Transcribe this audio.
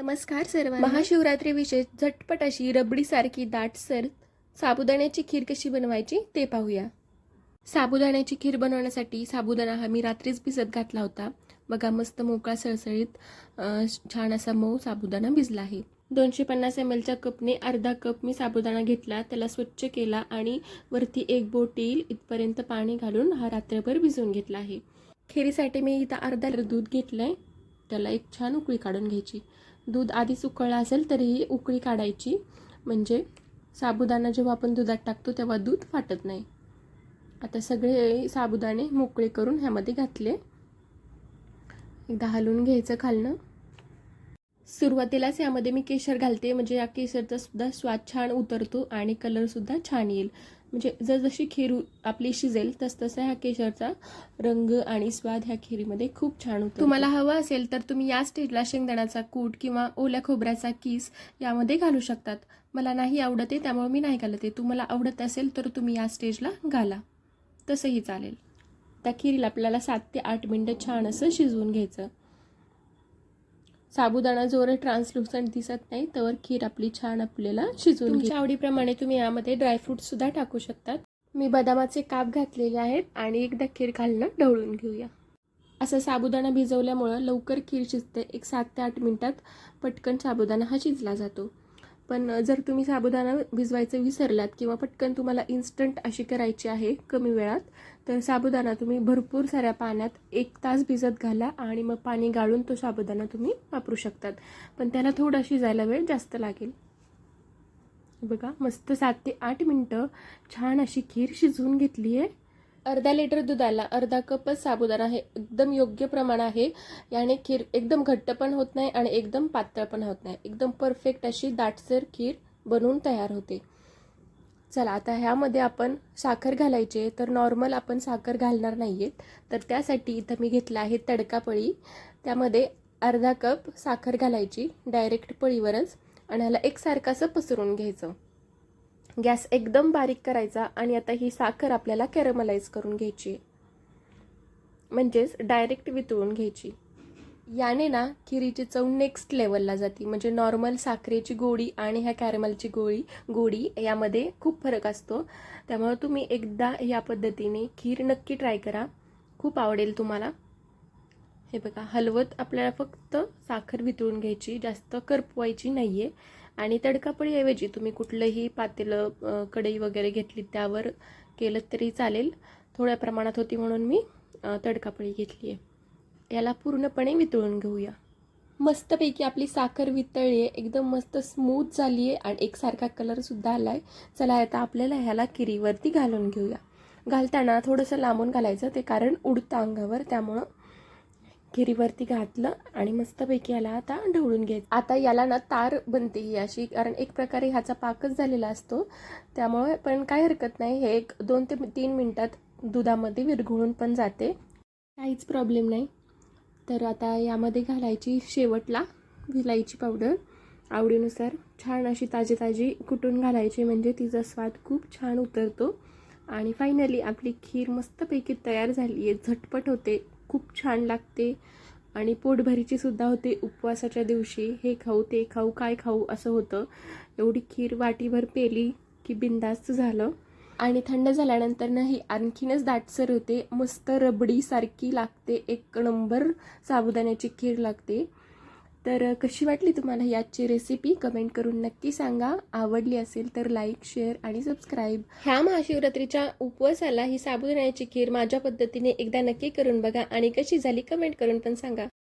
नमस्कार सर्व महाशिवरात्री विशेष झटपट अशी रबडीसारखी दाटसर साबुदाण्याची खीर कशी बनवायची ते पाहूया. साबुदाण्याची खीर बनवण्यासाठी साबुदाणा हा मी रात्रीच भिजत घातला होता. बघा मस्त मोकळा सळसळीत छान असा मऊ साबुदाणा भिजला आहे. दोनशे पन्नास एम एलच्या कपने अर्धा कप मी साबुदाणा घेतला त्याला स्वच्छ केला आणि वरती एक बोट येईल इथपर्यंत पाणी घालून हा रात्रभर भिजवून घेतला आहे. खीरीसाठी मी इथं अर्धा दूध घेतलं आहे त्याला एक छान उकळी काढून घ्यायची. दूध आधीच उकळलं असेल तरीही उकळी काढायची. म्हणजे साबुदाणा जेव्हा आपण दुधात टाकतो तेव्हा दूध फाटत नाही. आता सगळे साबुदाणे मोकळे करून ह्यामध्ये घातले. एकदा हलवून घ्यायचं खालनं. सुरुवातीलाच यामध्ये मी केशर घालते. म्हणजे या केशरचा सुद्धा स्वाद छान उतरतो आणि कलरसुद्धा छान येईल. म्हणजे जसजशी खीर आपली शिजेल तसतसा ह्या केशरचा रंग आणि स्वाद ह्या खिरीमध्ये खूप छान होतो तुम्हाला हवं असेल तर तुम्ही या स्टेजला शेंगदाण्याचा कूट किंवा ओल्या खोबऱ्याचा किस यामध्ये घालू शकतात. मला नाही आवडत आहे त्यामुळे मी नाही घालत आहे. तुम्हाला आवडत असेल तर तुम्ही या स्टेजला घाला. तसंही चालेल. त्या खिरीला आपल्याला सात ते आठ मिनटं छान असं शिजवून घ्यायचं. साबुदाणा जोर ट्रान्सलुसंट दिसत नाही तर खीर आपली छान आपल्याला शिजवून तुमच्या आवडीप्रमाणे तुम्ही यामध्ये ड्रायफ्रूट सुद्धा टाकू शकतात. मी बदामाचे काप घातलेले आहेत आणि एकदा खीर घालणं ढवळून घेऊया. असं साबुदाणा भिजवल्यामुळं लवकर खीर शिजते. एक सात ते आठ मिनिटात पटकन साबुदाणा हा शिजला जातो. पण जर तुम्ही साबुदाणा भिजवायचं विसरलात किंवा पटकन तुम्हाला इन्स्टंट अशी करायची आहे कमी वेळात तर साबुदाणा तुम्ही भरपूर साऱ्या पाण्यात एक तास भिजत घाला आणि मग पाणी गाळून तो साबुदाणा तुम्ही वापरू शकतात. पण त्याला थोडा शिजायला वेळ जास्त लागेल. बघा मस्त सात ते आठ मिनटं छान अशी खीर शिजवून घेतली आहे अर्धा लिटर दुधाला अर्धा कपच साबुदाणा हे एकदम योग्य प्रमाण आहे. याने खीर एकदम घट्ट पण होत नाही आणि एकदम पातळ पण होत नाही. एकदम परफेक्ट अशी दाटसर खीर बनवून तयार होते. चला आता ह्यामध्ये आपण साखर घालायची तर नॉर्मल आपण साखर घालणार नाही आहेत तर त्यासाठी इथं मी घेतला आहे तडका पळी. त्यामध्ये अर्धा कप साखर घालायची डायरेक्ट पळीवरच. आणि ह्याला एकसारखं असं पसरून घ्यायचं. गॅस एकदम बारीक करायचा आणि आता ही साखर आपल्याला कॅरमलाइज करून घ्यायची. आहे. म्हणजेच डायरेक्ट वितळून घ्यायची. याने ना खिरीची चव नेक्स्ट लेवलला जाते. म्हणजे नॉर्मल साखरेची गोडी आणि ह्या कॅरमलची गोळी गोडी यामध्ये खूप फरक असतो. त्यामुळे तुम्ही एकदा या पद्धतीने खीर नक्की ट्राय करा. खूप आवडेल तुम्हाला. हे बघा हलवत आपल्याला फक्त साखर वितळून घ्यायची जास्त करपवायची नाही आहे आणि तडकापळीऐवजी तुम्ही कुठलंही पातेलं कढई वगैरे घेतली त्यावर केलं तरी चालेल. थोड्या प्रमाणात होती म्हणून मी तडकापळी घेतली आहे. याला पूर्णपणे वितळून घेऊया. मस्तपैकी आपली साखर वितळली आहे. एकदम मस्त स्मूथ झाली आहे आणि एकसारखा कलरसुद्धा आला आहे चला आता आपल्याला ह्याला किरीवरती घालून घेऊया. घालताना थोडंसं लांबून घालायचं ते कारण उडतं अंगावर त्यामुळं खिरीवरती घातलं आणि मस्तपैकी याला आता ढवळून घ्यायचं. आता याला ना तार बनते ही अशी कारण एक प्रकारे ह्याचा पाकच झालेला असतो. त्यामुळे पण काय हरकत नाही. हे एक दोन ते तीन मिनटात दुधामध्ये विरघळून पण जाते. काहीच प्रॉब्लेम नाही. तर आता यामध्ये घालायची शेवटला विलायची पावडर आवडीनुसार छान अशी ताजी ताजी कुटून घालायची म्हणजे तिचा स्वाद खूप छान उतरतो. आणि फायनली आपली खीर मस्तपैकी तयार झाली आहे झटपट होते. खूप छान लागते. आणि पोटभरीची सुद्धा होते उपवासाच्या दिवशी. हे खाऊ ते खाऊ काय खाऊ असं होतं. एवढी खीर वाटीभर पेली की बिंदास्त झालं. आणि थंड झाल्यानंतर नाही आणखीनच दाटसर होते. मस्त रबडीसारखी लागते. एक नंबर साबुदाण्याची खीर लागते. तर कशी वाटली तुम्हाला याची रेसिपी कमेंट करून नक्की सांगा. आवडली असेल तर लाईक शेअर आणि सबस्क्राईब ह्या महाशिवरात्रीच्या उपवासाला ही साबुदाण्याची खीर माझ्या पद्धतीने एकदा नक्की करून बघा आणि कशी झाली कमेंट करून पण सांगा.